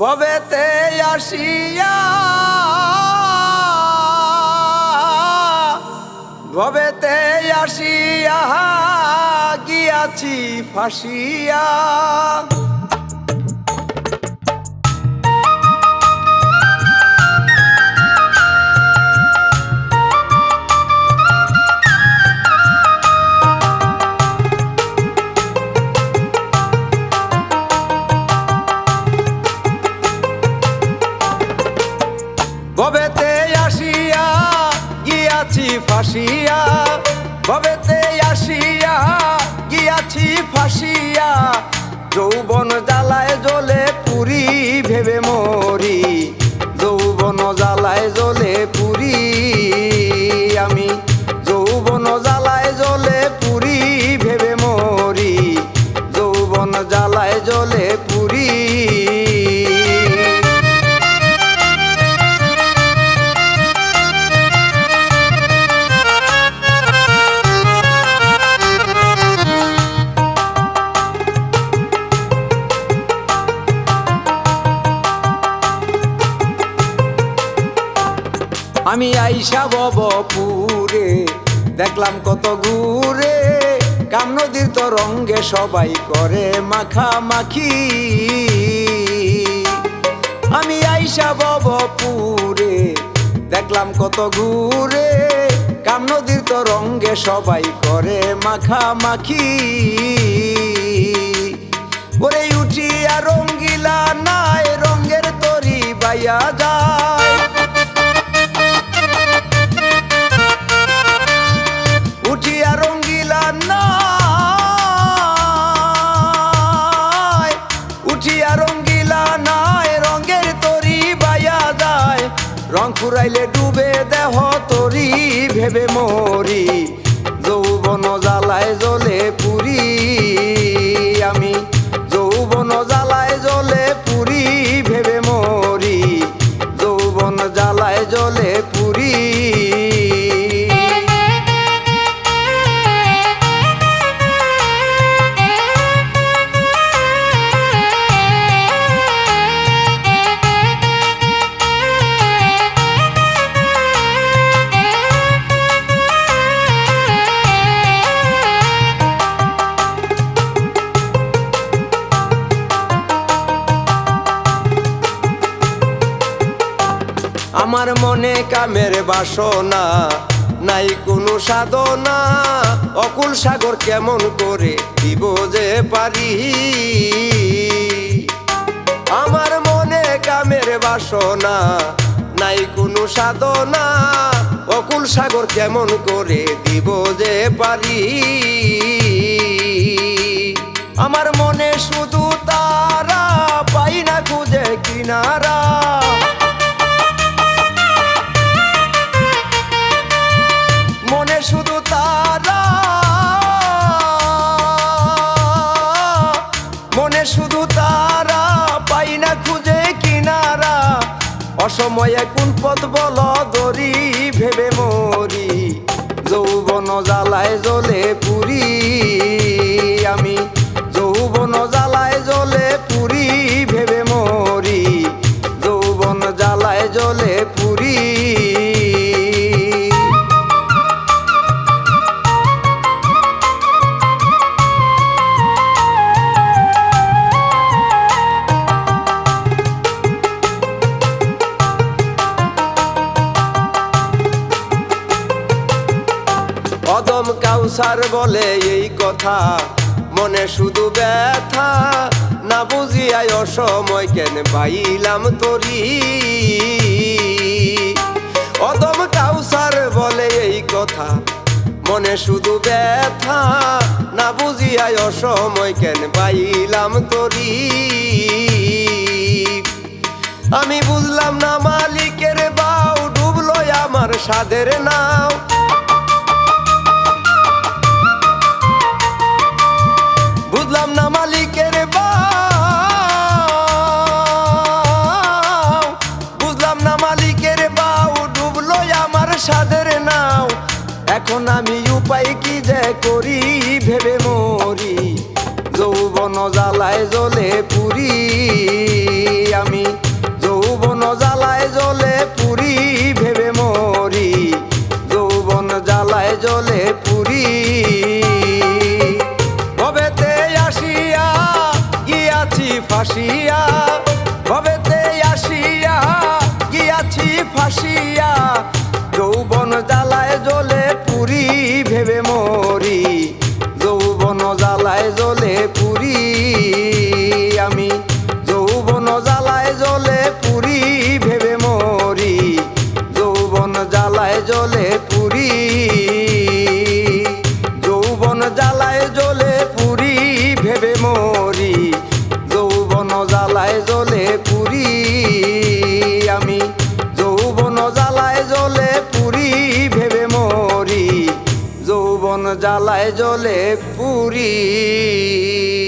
ভবেতে আসিয়া ভবেতে আসিয়া গিয়াছি ফাঁসিয়া। গিয়াছি আমি আইসা ববপুরে, দেখলাম কত ঘুরে। কাম নদীর তো রঙ্গে সবাই করে মাখামাখি। আমি আইসা ববপুরে, দেখলাম কত ঘুরে। কাম নদীর তো রঙ্গে সবাই করে মাখামাখি। ওরে উঠিয়া রঙ্গিলা নাই রঙ্গের তরি বাইয়া যায়। ফুরাইলে ডুবে দেহ তরি ভেবে মরি। আমার মনে কামের বাসনা, নাই কোনো সাধনা। অকুল সাগর কেমন করে দিব যে পারি? আমার মনে কামের বাসনা, নাই কোনো সাধনা। অকুল সাগর কেমন করে দিব যে পারি? আমার মনে শুধু তারা পাই না খুঁজে কিনারা। অসময়ে কোন পথ বল দরি ভেবে মরি। যৌবন জ্বালায় জ্বলে পুরি। আমি যৌবন জ্বালায় জ্বলে পুরি। অদম কাউসার বলে এই কথা। মনে শুধু ব্যথা, না বুঝিয়াই অসময় কেন পাইলাম তরি। অদম কাউসার বলে এই কথা। মনে শুধু ব্যথা, না বুঝিয়াই অসময় কেন পাইলাম তরি। আমি বুঝলাম না মালিকের বাউ ডুবলো আমার সাদের নাও বুঝলাম না মালিকের বাউ বুঝলাম না মালিকের বাউ ডুবলো আমার সাদের নাও। এখন আমি উপায় কি যে করি, ভেবে মরি। যৌবন জ্বালায় জ্বলে পুরি। আমি যৌবন জ্বালায় জ্বলে পুরি, ভেবে আমি যৌবন জ্বালায় জ্বলে পুরি, ভেবে মরি। যৌবন জ্বালায় জ্বলে পুরি। যৌবন জ্বালায় জ্বলে পুরি, ভেবে মরি। যৌবন জ্বালায় জ্বলে পুরি। আমি যৌবন জ্বালায় জ্বলে পুরি, ভেবে মরি। যৌবন জ্বালায় জ্বলে পুরি।